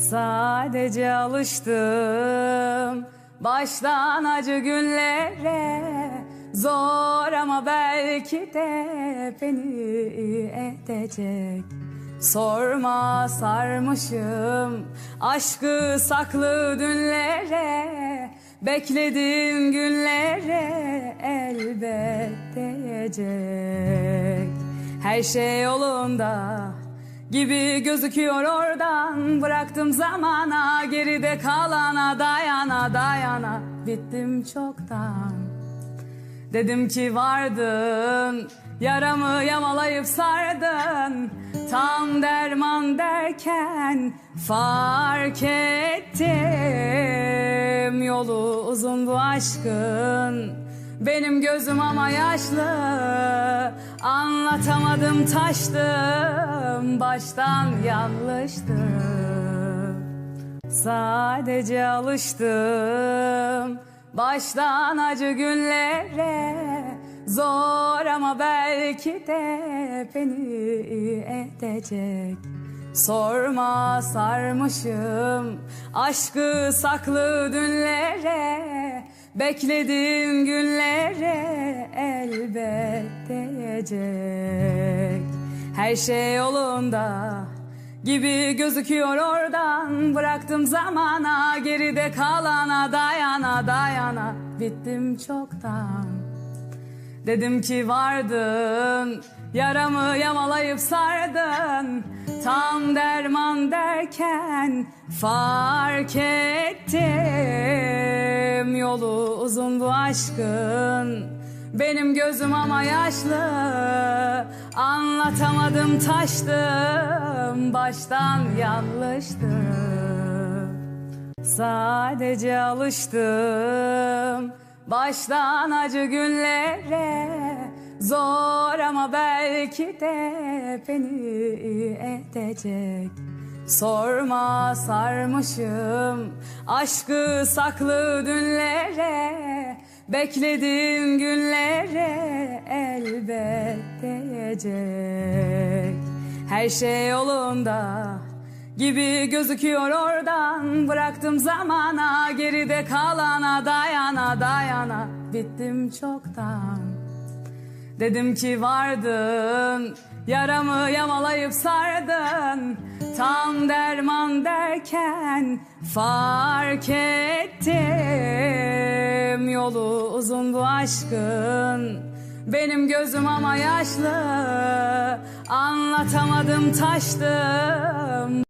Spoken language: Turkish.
Sadece alıştım baştan acı günlere. Zor ama belki de beni edecek. Sorma sarmışım aşkı saklı dünlere. Beklediğim günlere elbet değecek. Her şey yolunda gibi gözüküyor oradan. Bıraktım zamana geride kalana dayana dayana. Bittim çoktan. Dedim ki vardın Yaramı yamalayıp sardın. Tam derman derken Fark ettim. Yolu uzun bu aşkın Benim gözüm ama yaşlı Anlatamadım taştım Baştan yanlıştı Sadece alıştım baştan acı günlere. Zor ama belki de beni edecek. Sorma sarmışım aşkı saklı dünlere Beklediğim günlere elbet değecek Her şey yolunda gibi gözüküyor oradan. Bıraktım zamana geride kalana dayana dayana. Bittim çoktan. Dedim ki vardın Yaramı yamalayıp sardın. Tam derman derken Fark ettim Yolu uzun bu aşkın. Benim gözüm ama yaşlı Anlatamadım taştım. Baştan yanlıştı Sadece alıştım. Baştan acı günlere Zor ama belki de beni edecek Sorma sarmışım aşkı saklı dünlere Beklediğim günlere elbet değecek Her şey yolunda gibi gözüküyor oradan. Bıraktım zamana geride kalana dayana dayana. Bittim çoktan. Dedim ki vardın Yaramı yamalayıp sardın Tam derman derken Fark ettim. Yolu uzun bu aşkın. Benim gözüm ama yaşlı. Anlatamadım taştım